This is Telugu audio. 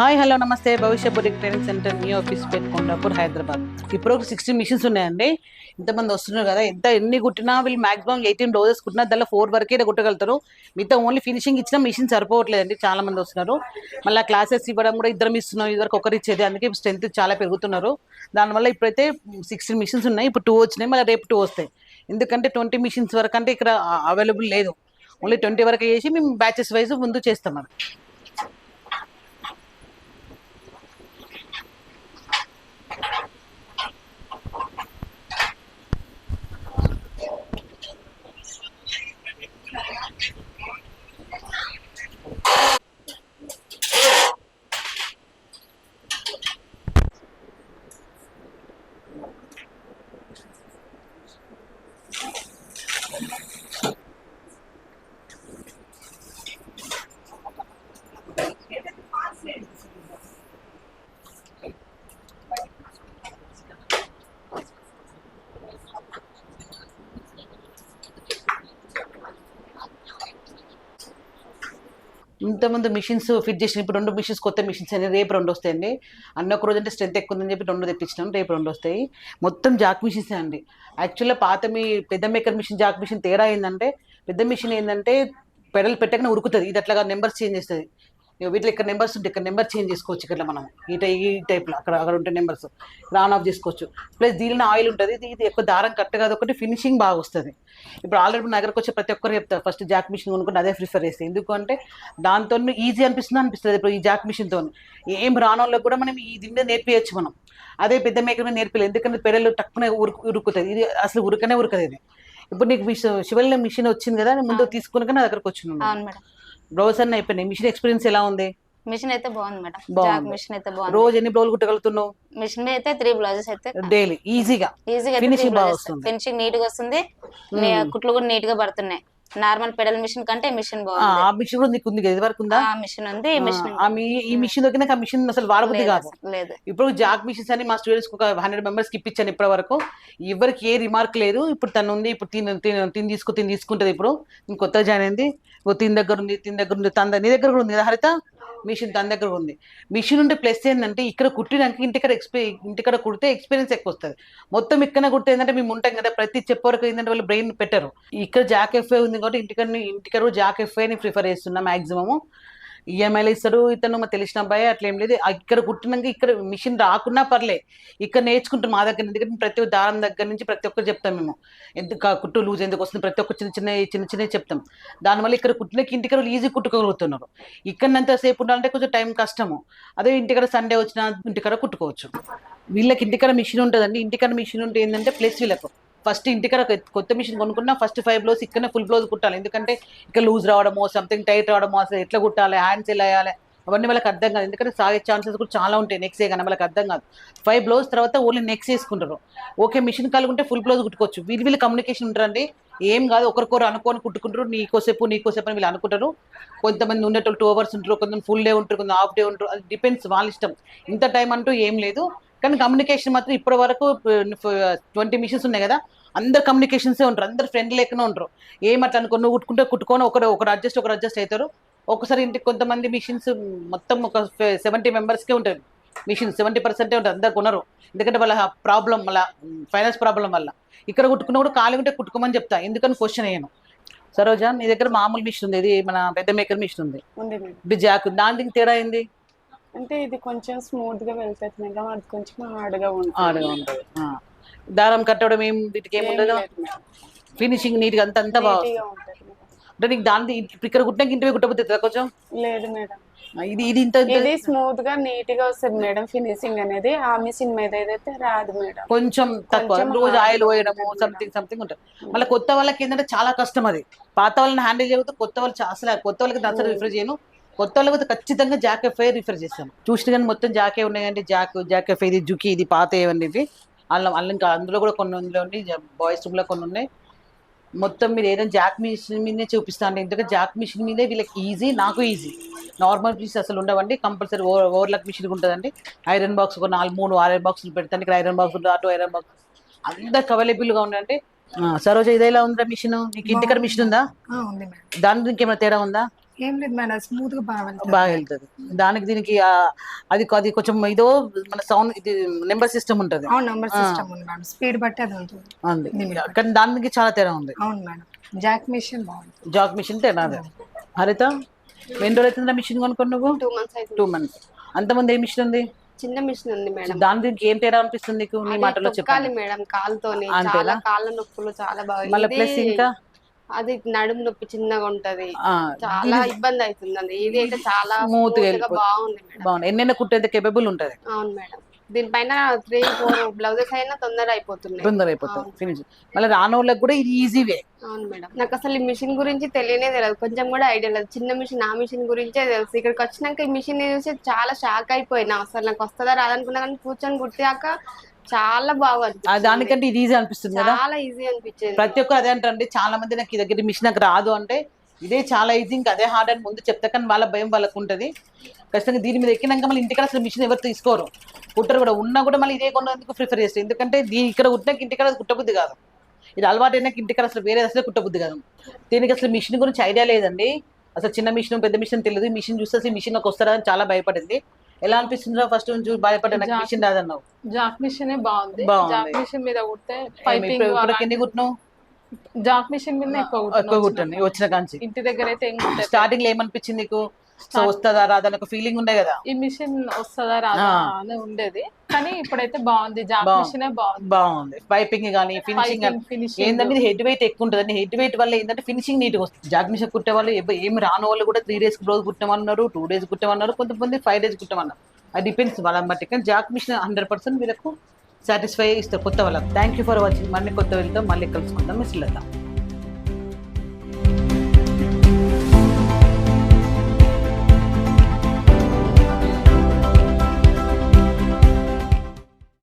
హాయ్ హలో నమస్తే. Bhavishya boutique training centre new office పేట్ కొండాపూర్ హైదరాబాద్. ఇప్పుడు ఒక సిక్స్టీన్ మిషన్స్ ఉన్నాయండి. ఇంతమంది వస్తున్నారు కదా ఎంత ఎన్ని కుట్టినా వీళ్ళు మాక్సిమం ఎయిటీన్ డోజెస్ కుట్టినా దానిలో ఫోర్ వరకే కుట్టగలుగుతారు. మిగతా ఓన్లీ ఫినిషింగ్ ఇచ్చిన మిషన్ సరిపోవట్లేదండి చాలా మంది వస్తున్నారు. మళ్ళీ క్లాసెస్ ఇవ్వడం కూడా ఇద్దరం ఇస్తున్నాం ఇదివరకు ఒకరు ఇచ్చేది అందుకే స్ట్రెంత్ చాలా పెరుగుతున్నారు. దానివల్ల ఇప్పుడైతే సిక్స్టీన్ మిషన్స్ ఉన్నాయి ఇప్పుడు టూ వచ్చినాయి మళ్ళీ రేపు టూ వస్తాయి. ఎందుకంటే ట్వంటీ మిషన్స్ వరకు అంటే ఇక్కడ అవైలబుల్ లేదు. ఓన్లీ ట్వంటీ వరకు చేసి మేము బ్యాచెస్ వైజ్ ముందు చేస్తాం మనం Thank you. ఇంతమంది మిషన్స్ ఫిట్ చేసిన ఇప్పుడు రెండు మిషన్స్ కొత్త మిషన్స్ అనేది రేపు రెండు వస్తాయండి. అన్న ఒక రోజు అంటే స్ట్రెంత్ ఎక్కువ ఉందని చెప్పి రెండు తెప్పించినాం రేపు రెండు వస్తాయి. మొత్తం జాక్ మిషన్స్ అండి. యాక్చువల్గా పాత మీ పెద్ద మేకర్ మిషన్ జాక్ మిషన్ తేడా ఏంటంటే పెద్ద మిషన్ ఏంటంటే పెడల్ పెట్టకనే ఉరుకుతుంది. ఇది అట్లాగా నెంబర్స్ చేంజ్ చేస్తుంది. వీటిలో ఇక్కడ నెంబర్స్ ఉంటాయి ఇక్కడ నెంబర్ చేంజ్ చేసుకోవచ్చు ఇక్కడ మనం ఈ టై ఈ టైప్లో అక్కడ అక్కడ ఉంటే నెంబర్స్. ఆన్ ఆఫ్ చేసుకోవచ్చు. ప్లస్ దీనిలో ఆయిల్ ఉంటుంది. ఇది ఇది ఎక్కువ దారం కట్ కాదు. ఒకటి ఫినిషింగ్ బాగా వస్తుంది. ఇప్పుడు ఆల్రెడీ నా దగ్గరకు వచ్చే ప్రతి ఒక్కరు చెప్తారు. ఫస్ట్ జాక్ మిషన్ కొనుక్కుంటే అదే ప్రిఫర్ చేస్తాయి ఎందుకంటే దాంతో ఈజీ అనిపిస్తుంది అనిపిస్తుంది. ఇప్పుడు ఈ జాక్ మిషన్తో ఏం రానోళ్ళకి కూడా మనం ఈ దీని మీద నేర్పించచ్చు మనం. అదే పెద్ద మీద నేర్పలేదు ఎందుకంటే పెరలు టక్కున ఉరుకు ఉరుకుతుంది ఇది అసలు ఉరకనే ఉరకదు ఇది. ఇప్పుడు నీకు మిషన్ శివల్ మిషన్ వచ్చింది కదా ముందు తీసుకుని నా దగ్గరకు మేడం. బ్లౌజ్ అన్న అయిపోయినాయి మిషన్ ఎక్స్పీరియన్స్ ఎలా ఉంది? మిషన్ అయితే బాగుంది మేడం. జాక్ మిషన్ అయితే బాగుంది. రోజు ఎన్ని బ్లౌజ్ కుట్టగలుగుతున్నావు? మిషన్ మీద అయితే త్రీ బ్లౌజెస్ అయితే. డైలీ ఈజీగా ఈజీగా Finishing బాగా వస్తుంది. ఫినిషింగ్ నీట్గా వస్తుంది. నే- కుట్లు కూడా నీట్గా పడుతున్నాయి. నార్మల్ పెడల్ మిషన్ కంటే మిషన్ బాగుంది. ఆ మిషన్ కూడా నీకు ఉంది కదా వరకు ఉందా? ఆ మిషన్ ఉంది ఈ మిషన్ ఆ మీ ఈ మిషన్ దొరికినాక ఆ మిషన్ అసలు వాడబుద్ధి లేదు కాదు. అసలు, లేదు. ఇప్పుడు జాక్ మిషన్స్ అని మా స్టూడెంట్స్ ఒక హండ్రెడ్ మెంబర్స్కి ఇప్పించాను ఇప్పటి వరకు ఎవరికి ఏ రిమార్క్ లేదు. ఇప్పుడు తను ఉంది ఇప్పుడు తిని తిని తిని తీసుకు తిని తీసుకుంటది ఇప్పుడు. నేను కొత్తగా జాయిన్ అయింది. ఓ తిని దగ్గర ఉంది తిని దగ్గర ఉంది తన నీ దగ్గర కూడా ఉంది కదా హరిత? మిషన్ తన దగ్గర ఉంది. మిషన్ ఉంటే ప్లస్ ఏంటంటే ఇక్కడ కుట్టినాక ఇంటికడ ఎక్స్పీ ఇంటికడ కుడితే ఎక్స్పీరియన్స్ ఎక్కువ వస్తుంది మొత్తం ఇక్కడ కుడితే ఏంటంటే మేము ఉంటాం కదా ప్రతి చెప్పే వరకు ఏంటంటే వాళ్ళు బ్రెయిన్ పెట్టరు. ఇక్కడ జాక్ ఉంది కాబట్టి ఇంటికడ ఇంటికడ కూడా జాక్ ప్రిఫర్ చేస్తున్నా మాక్సిమము. ఈఎంఐలు ఇస్తాడు ఇతను మా తెలిసిన అబ్బాయి అట్లా ఏం లేదు ఇక్కడ కుట్టినాక ఇక్కడ మిషన్ రాకున్నా పర్లే ఇక్కడ నేర్చుకుంటాం మా దగ్గర. ఎందుకంటే ప్రతి ఒక్క దారం దగ్గర నుంచి ప్రతి ఒక్కరు చెప్తాం మేము. ఎందుకు కుట్టు లూజ్ ఎందుకు వస్తుంది? ప్రతి ఒక్క చిన్న చిన్న చిన్న చిన్న చెప్తాం. దానివల్ల ఇక్కడ కుట్టినకి ఇంటికడ ఈజీ కుట్టుకోగలుగుతున్నారు. ఇక్కడ సేపు ఉండాలంటే కొంచెం టైం కష్టము. అదే ఇంటికడ సండే వచ్చినా ఇంటికాడ కుట్టుకోవచ్చు. వీళ్ళకి ఇంటికాడ మిషన్ ఉంటుందండి. ఇంటికాడ మిషన్ ఉంటే ఏంటంటే ప్లస్ వీళ్ళకు. ఫస్ట్ ఇంటికర కొత్త మిషన్ కొనుక్కున్నా ఫస్ట్ ఫైవ్ బ్లౌజ్ ఇక్కడనే ఫుల్ బ్లౌజ్ కుట్టాలి. ఎందుకంటే ఇక్కడ లూజ్ రావడమో సంథింగ్ టైట్ రావడమో అసలు ఎట్లా కుట్టాలి హ్యాండ్స్ ఎలా వేయాలి అవన్నీ వాళ్ళకి అర్థం కాదు. ఎందుకంటే సాగే ఛాన్సెస్ కూడా చాలా ఉంటాయి నెక్స్ట్ కానీ వాళ్ళకి అర్థం కాదు. ఫైవ్ బ్లౌజ్ తర్వాత ఓన్లీ నెక్స్ట్ వేసుకుంటారు. ఓకే మిషన్ కలుగుంటే ఫుల్ బ్లౌజ్ కుట్టుకోవచ్చు. వీళ్ళు వీళ్ళు కమ్యూనికేషన్ ఉంటారండి. ఏం కాదు ఒకరికొకరు అనుకోని కుట్టుకుంటారు. నీకోసేపు నీకోసేపు అని వీళ్ళు అనుకుంటారు. కొంతమంది ఉండేటోళ్ళు టూ అవర్స్ ఉంటారు కొంతమంది ఫుల్ డే ఉంటారు కొంత హాఫ్ డే ఉంటారు. అది డిపెండ్స్ వాళ్ళ ఇష్టం. ఇంత టైం అంటూ ఏం లేదు. కానీ కమ్యూనికేషన్ మాత్రం ఇప్పటి వరకు ట్వంటీ మిషన్స్ ఉన్నాయి కదా అందరు కమ్యూనికేషన్సే ఉంటారు అందరు ఫ్రెండ్ లేకనే ఉంటారు ఏమట్లా అనుకో నువ్వు కుట్టుకుంటే కుట్టుకొని ఒకరు ఒకరు అడ్జస్ట్ ఒకరు అడ్జస్ట్ అవుతారు ఒకసారి ఇంటికి కొంతమంది మిషన్స్ మొత్తం ఒక సెవెంటీ మెంబర్స్కే ఉంటుంది మిషన్ సెవెంటీ పర్సెంటే ఉంటుంది అందరు కొనరు. ఎందుకంటే వాళ్ళ ప్రాబ్లం వల్ల ఫైనాన్స్ ప్రాబ్లం వల్ల. ఇక్కడ కుట్టుకున్న కూడా ఖాళీ ఉంటే కుట్టుకోమని చెప్తా ఎందుకని క్వశ్చన్ అయ్యాను సరోజా నీ దగ్గర మామూలు మిషన్ ఉంది ఇది మన పెద్ద మేకర్ మిషన్ ఉంది. ఇప్పుడు జాక్ దాని దీనికి తేడా అయింది అంటే ఇది కొంచెం స్మూత్గా వెళ్తుంది మేడం అది కొంచెం హార్డ్గా ఉంటుంది. ఆడగా ఉంటుంది. ఆ. దారం కట్టడం ఏం వీటికి ఏం ఉండదు. ఫినిషింగ్ నీట్గా అంత అంతా బాగా నీట్గా ఉంటుంది మేడం. అంటే నీకు దాని ఇక్కడ కుట్టినాక ఇంటికి కుట్టబోతుంది కొంచెం? లేదు మేడం. ఆ, ఇది ఇది ఇంత ఇంత- ఇది స్మూత్గా నీట్గా వస్తుంది మేడం ఫినిషింగ్ అనేది. ఆ మిషన్ మీద ఏదైతే రాదు మేడం. కొంచెం తక్కువ. కొంచెం రోజు ఆయిల్ పోయడము సంథింగ్ సంథింగ్ ఉంటుంది. మళ్ళీ కొత్త వాళ్ళకి ఏంటంటే చాలా కష్టం అది. పాత వాళ్ళని హ్యాండిల్ చేయకపోతే కొత్త వాళ్ళు చా- అసలు కొత్త వాళ్ళకి అసలు రిఫర్ చేయను. కొత్త వాళ్ళకి ఖచ్చితంగా జాక్ ఎఫ్ఐ రిఫర్ చేస్తాను చూసిన కానీ మొత్తం జాకే ఉన్నాయండి జాక్ జాక్ ఎఫ్ఐ ఇది జుకి ఇది పాత ఏవండి ఇవి. అల్లం అల్లం ఇంకా అందులో కూడా కొన్ని అందులో ఉండి బాయ్స్ రూమ్లో కొన్ని ఉన్నాయి. మొత్తం మీరు ఏదైనా జాక్ మిషన్ మీదే చూపిస్తాను. ఎందుకంటే జాక్ మిషన్ మీదే వీళ్ళకి ఈజీ నాకు ఈజీ. నార్మల్ పీస్ అసలు ఉండవండి కంపల్సరీ ఓవర్ ఓవర్లాక్ మిషన్ ఉంటుందండి. ఐరన్ బాక్స్ ఒక నాలుగు మూడు ఐరన్ బాక్సులు పెడతాను. ఇక్కడ ఐరన్ బాక్స్ ఉంటుంది అటు ఐరన్ బాక్స్. అందరికి అవైలబుల్గా ఉందండి ఆ, సరోజ ఇదేలా ఉందా మిషన్? నీకు ఇంటికడ మిషన్ ఉందా? దాని ఇంకేమైనా తేడా ఉందా? ఏం లేదు మేడం స్మూత్గా బాగా వెళ్తుంది బాగా వెళ్తుంది దానికి దీనికి ఆ, అది అది కొంచెం ఇదో మన సౌండ్ ఇది నెంబర్ సిస్టమ్ ఉంటుంది. అవును నంబర్ సిస్టమ్ ఉంది మేడం. స్పీడ్ బట్టి అది ఉంటుంది. అంది కానీ దానికి చాలా తేడా ఉంది. అవును మేడం. జాక్ మిషన్ బాగుంది జాక్ మిషన్ తేడా అది. హరిత ఎన్ని రోజులు అవుతుందా మిషన్ కొనుక్కొని నువ్వు? టూ మంత్స్ అవుతుంది. టూ మంత్స్ అంతమంది ఏ మిషన్ ఉంది? చిన్న మిషన్ ఉంది మేడం. దాని దీనికి ఏం తేడా అనిపిస్తుంది నీకు? నీ మాటలో తొక్కాలి చెప్పాలి మేడం కాలుతోని. అంతేనా? చాలా కాళ్ళ నొప్పులు చాలా బాగా మళ్ళీ ప్లస్ ఇంకా? అది నడుము నొప్పి చిన్నగా ఉంటది. చాలా ఇబ్బంది అవుతుంది అది ఇది అయితే చాలా వెళ్ళిపోతుంది. బాగుంది బాగుంది. ఎన్నెన్న కుట్టేంత కేపబుల్ ఉంటుంది. అవును మేడం. దీనిపైన త్రీ ఫోర్ బ్లౌజెస్ అయినా తొందర అయిపోతున్నాయి. తొందర అయిపోతుంది. ఫినిష్ మళ్ళీ రాని వాళ్ళకి కూడా ఇది ఈజీ వే అవును మేడం. నాకు అసలు ఈ మిషన్ గురించి తెలియనే తెలియదు. కొంచెం కూడా ఐడియా లేదు. చిన్న మిషన్ ఆ మిషన్ గురించే తెలుసు. ఇక్కడికి వచ్చినాక ఈ మిషన్ చూసి చాలా షాక్ అయిపోయినా. అసలు నాకు వస్తుందా రాదనుకున్నా కానీ కూర్చొని కుట్టాక చాలా బాగా. దానికంటే ఇది ఈజీ అనిపిస్తుంది కదా? చాలా ఈజీ అనిపించింది. ప్రతి ఒక్కరు అదే అంటారండి చాలా మంది నాకు ఈ దగ్గర మిషన్ నాకు రాదు అంటే ఇదే చాలా ఈజీ ఇంకా అదే హార్డ్ అని ముందు చెప్తా కానీ వాళ్ళ భయం వాళ్ళకు ఉంటుంది. ఖచ్చితంగా దీని మీద ఎక్కినాక మళ్ళీ ఇంటికాడ అసలు మిషన్ ఎవరు తీసుకోరు. కుట్టరు కూడా ఉన్నా కూడా మళ్ళీ ఇదే కొన్నందుకు ప్రిఫర్ చేస్తారు? ఎందుకంటే దీని ఇక్కడ కుట్టినాక ఇంటికాడ కుట్టబుద్ధి కాదు. ఇది అలవాటు అయినాక ఇంటికాడ అసలు వేరే అసలు కుట్టబుద్ధి కాదు. దీనికి అసలు మిషన్ గురించి ఐడియా లేదండి. అసలు చిన్న మిషన్ పెద్ద మిషన్ తెలియదు. మిషన్ చూస్తే అసలు మిషన్ నాకు వస్తారా అని చాలా భయపడింది. ఎలా అనిపిస్తుందో ఫస్ట్ నుంచి భయపడ్డా నాకు మిషన్ రాదన్నావు. జాక్ మిషన్ బాగుంది. జాక్ మిషన్ మీద కుడితే పైపింగ్ ఎన్ని కుట్టినావు? జాక్ మిషన్ మీద ఎక్కువ కుట్టిన. కుట్టండి వచ్చిన కాంచి. ఇంటి దగ్గర అయితే. స్టార్టింగ్లో ఏమనిపించింది నీకు? సో వస్తుందా రాదా అని ఒక ఫీలింగ్ ఉండే కదా. ఈ మిషన్ వస్తుందా రాదా. అని ఉండేది. కానీ ఇప్పుడైతే బాగుంది. జాక్ బాగుంది. మిషనే బాగుంది. బాగుంది. పైపింగ్ కానీ ఫినిషింగ్ ఏంటంటే హెడ్ వెయిట్ ఎక్కువ ఉంటుంది హెడ్ వెయిట్ వల్ల ఏంటంటే ఫినిషింగ్ నీట్గా వస్తుంది. జాగ్ మిషన్ కుట్టే వాళ్ళు ఏం రాని వాళ్ళు కూడా త్రీ డేస్ రోజు కుట్టమన్నారు టూ డేస్ కుట్టమన్నారు కొంతమంది ఫైవ్ డేస్ కుట్టమన్నారు. అది డిపెండ్స్ వాళ్ళని బట్టి. కానీ జాగ్ మిషన్ హండ్రెడ్ పర్సెంట్ వీళ్ళకు సాటిస్ఫై ఇస్తారు కొత్త వాళ్ళకి. థ్యాంక్ యూ ఫర్ వాచింగ్ మళ్ళీ కొత్త వెళ్తాం మళ్ళీ కలుసుకుందాం. మిస్ లతా.